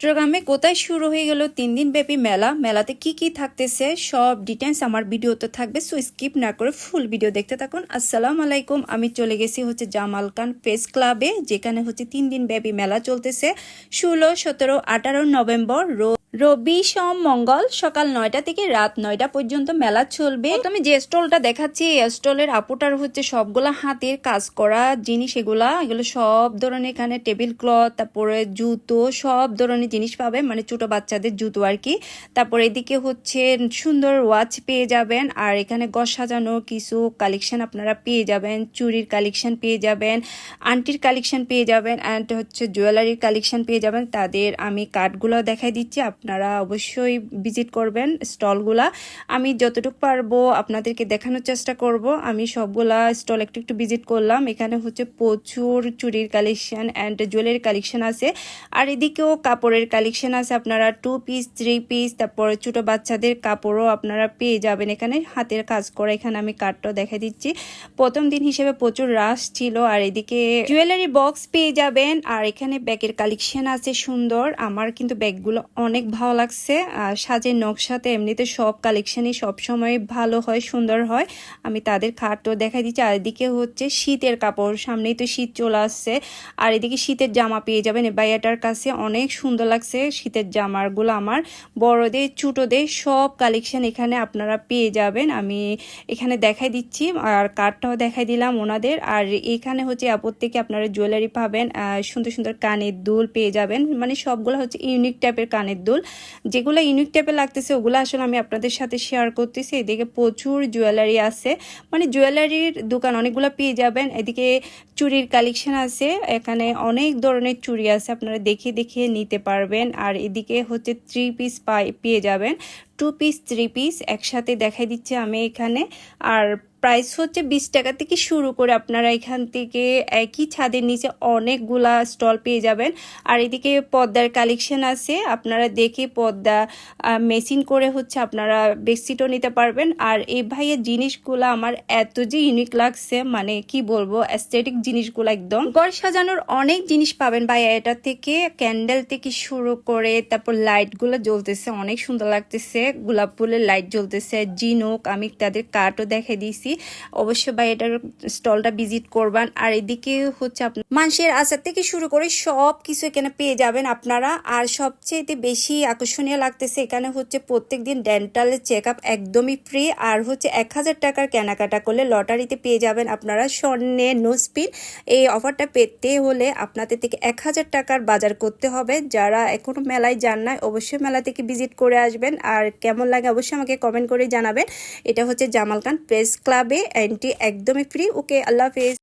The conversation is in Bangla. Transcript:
চট্টগ্রামে কোথায় শুরু হয়ে গেল তিন দিন ব্যাপী মেলা? মেলাতে কি কি থাকতেছে? সব ডিটেলস আমার ভিডিওতে থাকবে সো স্কিপ না করে ফুল ভিডিও দেখতে থাকুন। আসসালামু আলাইকুম, আমি চলে গেছি হচ্ছে জামাল খান প্রেস ক্লাবে যেখানে হচ্ছে তিন দিন ব্যাপী মেলা চলতেছে। ষোলো, সতেরো, আঠারো নভেম্বর রো, রবি সোম মঙ্গল সকাল নয়টা থেকে রাত নয়টা পর্যন্ত মেলা চলবে। আমি যে স্টলটা দেখাচ্ছি, এই স্টলের আপুটার হচ্ছে সবগুলা হাতের কাজ করা জিনিস, এগুলা, এগুলো সব ধরনের এখানে টেবিল ক্লথ, তারপরে জুতো, সব ধরনের জিনিস পাবে মানে ছোট বাচ্চাদের জুতো আর কি। তারপর এদিকে হচ্ছে সুন্দর ওয়াচ পেয়ে যাবেন, আর এখানে গস সাজানো কিছু কালেকশন আপনারা পেয়ে যাবেন, চুরির কালেকশন পেয়ে যাবেন আন্টির কালেকশন পেয়ে যাবেন অ্যান্ড হচ্ছে জুয়েলারির কালেকশন পেয়ে যাবেন। তাদের আমি কার্ডগুলো দেখাই দিচ্ছি, আপনারা অবশ্যই ভিজিট করবেন স্টলগুলা আমি যতটুকু পারব আপনাদেরকে দেখানোর চেষ্টা করব। আমি সবগুলা স্টল একটু একটু ভিজিট করলাম। এখানে হচ্ছে প্রচুর চুরির কালেকশন অ্যান্ড জুয়েলারি কালেকশন আছে। আর এদিকেও কাপড়ের কালেকশন আছে, আপনারা টু পিস থ্রি পিস তারপরে ছোটো বাচ্চাদের কাপড়ও আপনারা পেয়ে যাবেন এখানে, হাতের কাজ করা। এখানে আমি কার্ডটাও দেখা দিচ্ছি। প্রথম দিন হিসেবে প্রচুর রাশ ছিল, আর এদিকে জুয়েলারি বক্স পেয়ে যাবেন, আর এখানে ব্যাগের কালেকশন আছে সুন্দর। আমার কিন্তু ব্যাগগুলো অনেক ভালো লাগছে, আর সাজের নকশাতে এমনিতে সব কালেকশনই সবসময় ভালো হয়, সুন্দর হয়। আমি তাদের খাটও দেখা দিচ্ছি, আর এদিকে হচ্ছে শীতের কাপড়, সামনেই তো শীত চলে আসছে। আর এদিকে শীতের জামা পেয়ে যাবেন, এই ভাইয়াটার কাছে অনেক সুন্দর লাগছে, শীতের জামারগুলো আমার। বড়দের, ছোটোদের সব কালেকশন এখানে আপনারা পেয়ে যাবেন। আমি এখানে দেখাই দিচ্ছি, আর কার্ডটাও দেখাই দিলাম ওনাদের। আর এখানে হচ্ছে আপদ থেকে আপনারা জুয়েলারি পাবেন সুন্দর সুন্দর কানের দুল পেয়ে যাবেন। মানে সবগুলো হচ্ছে ইউনিক টাইপের কানের দুল। যেগুলো ইউনিক টাইপের লাগতেছে, ওগুলো আসলে আমি আপনাদের সাথে শেয়ার করতেছি। এদিকে প্রচুর জুয়েলারি আছে। মানে জুয়েলারির দোকান অনেকগুলো পেয়ে যাবেন। এদিকে চুরির কালেকশন আছে। এখানে অনেক ধরনের চুড়ি আছে, আপনারা দেখে দেখে নিতে পারবেন। আর এদিকে হচ্ছে থ্রি পিস পেয়ে যাবেন। টু পিস থ্রি পিস একসাথে দেখাই দিচ্ছে আমি এখানে। আর প্রাইস হচ্ছে বিশ টাকা থেকে শুরু করে আপনারা এখান থেকে একই ছাদের নিচে অনেকগুলা স্টল পেয়ে যাবেন। আর এদিকে পর্দার কালেকশন আছে, আপনারা দেখে পর্দা মেশিন করে হচ্ছে আপনারা বেডশিটও নিতে পারবেন। আর এই ভাইয়ের জিনিসগুলো আমার এত যে ইউনিক লাগছে মানে কি বলব অ্যাস্থেটিক জিনিসগুলো একদম। ঘর সাজানোর অনেক জিনিস পাবেন ভাই এটা থেকে ক্যান্ডেল থেকে শুরু করে তারপর লাইটগুলো জ্বলতেছে, অনেক সুন্দর লাগতেছে। গোলাপ ফুলের লাইট জ্বলতেছে জিনোক আমি তাদের কার্টও দেখে দিয়েছি। অবশ্যই ভাই এটার স্টলটা ভিজিট করবেন। আর এদিকে হচ্ছে আপনার মানুষের আচার থেকে শুরু করে সব কিছু এখানে পেয়ে যাবেন আপনারা। আর সবচেয়ে বেশি আকর্ষণীয় লাগতেছে এখানে হচ্ছে প্রত্যেক দিন ডেন্টালের চেক আপ একদমই ফ্রি আর হচ্ছে এক হাজার টাকার কেনাকাটা করলে লটারিতে পেয়ে যাবেন আপনারা স্বর্ণে নোসপিন। এই অফারটা পেতে হলে আপনাদের থেকে এক হাজার টাকার বাজার করতে হবে। যারা এখনও মেলায় যান না অবশ্যই মেলা থেকে ভিজিট করে আসবেন। আর কেমন লাগে অবশ্যই আমাকে কমেন্ট করে জানাবেন। এটা হচ্ছে জামাল খান প্রেস ক্লাবে এন্ট্রি একদমই ফ্রি ওকে আল্লাহ হাফেজ